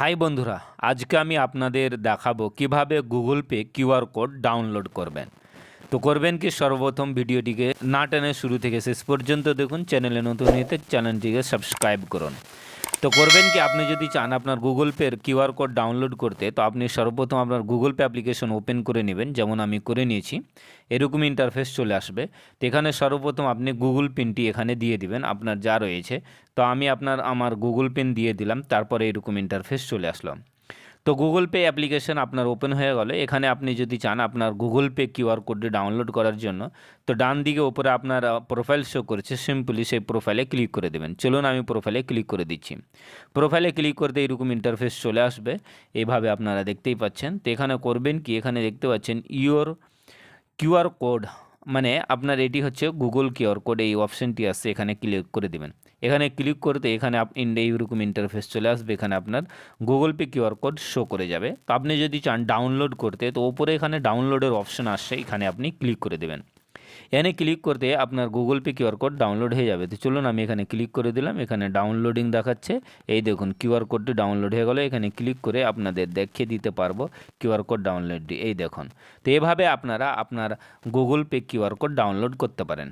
High বন্ধুরা, আজকে আমি আপনাদের দেখাবো কীভাবে Google Pay QR code download করবেন। তো করবেন কি, সর্বপ্রথম ভিডিওটিকে না টেনে শুরু থেকে শেষ পর্যন্ত দেখুন, চ্যানেলে নতুন হইতে চ্যানেলটিকে সাবস্ক্রাইব করুন। তো করবেন কি, আপনি যদি চান আপনার গুগল পের কিউআর কোড ডাউনলোড করতে, তো আপনি সর্বপ্রথম আপনার গুগল পে অ্যাপ্লিকেশন ওপেন করে নেবেন, যেমন আমি করে নিয়েছি। এরকম ইন্টারফেস চলে আসবে। তো এখানে সর্বপ্রথম আপনি গুগল পিনটি এখানে দিয়ে দিবেন, আপনার যা রয়েছে। তো আমি আপনার, আমার গুগল পিন দিয়ে দিলাম, তারপরে এরকম ইন্টারফেস চলে আসলো। তো গুগল পে অ্যাপ্লিকেশন আপনার ওপেন হয়ে গেলে। এখানে আপনি যদি চান আপনার গুগল পে কিউআর কোডটি ডাউনলোড করার জন্য, তো ডান দিকে উপরে আপনার প্রোফাইল শো করেছে সিম্পলি সেই প্রোফাইলে ক্লিক করে দেবেন। চলুন আমি প্রোফাইলে ক্লিক করে দিচ্ছি। প্রোফাইলে ক্লিক করতে এরকম ইন্টারফেস চলে আসবে। এইভাবে আপনারা দেখতেই পাচ্ছেন। তো এখানে করবেন কি? এখানে দেখতে পাচ্ছেন ইওর কিউআর কোড মানে আপনার এটি হচ্ছে গুগল কিউআর কোড এই অপশানটি আসছে, এখানে ক্লিক করে দেবেন। এখানে ক্লিক করতে এখানে এইরকম ইন্টারফেস চলে আসবে, এখানে আপনার Google Pay QR code show করে যাবে। তো আপনি যদি চান ডাউনলোড করতে, তো ওপরে এখানে ডাউনলোডের অপশন আসছে, এখানে আপনি ক্লিক করে দেবেন। এখানে ক্লিক করতে আপনার Google Pay QR code download হয়ে যাবে। তো চলুন আমি এখানে ক্লিক করে দিলাম, এখানে ডাউনলোডিং দেখাচ্ছে। এই দেখুন কিউআর কোডটি ডাউনলোড হয়ে গেলো, এখানে ক্লিক করে আপনাদের দেখিয়ে দিতে পারব কিউআর কোড ডাউনলোডটি এই দেখুন, তো এভাবে আপনারা আপনার Google Pay QR code download করতে পারেন।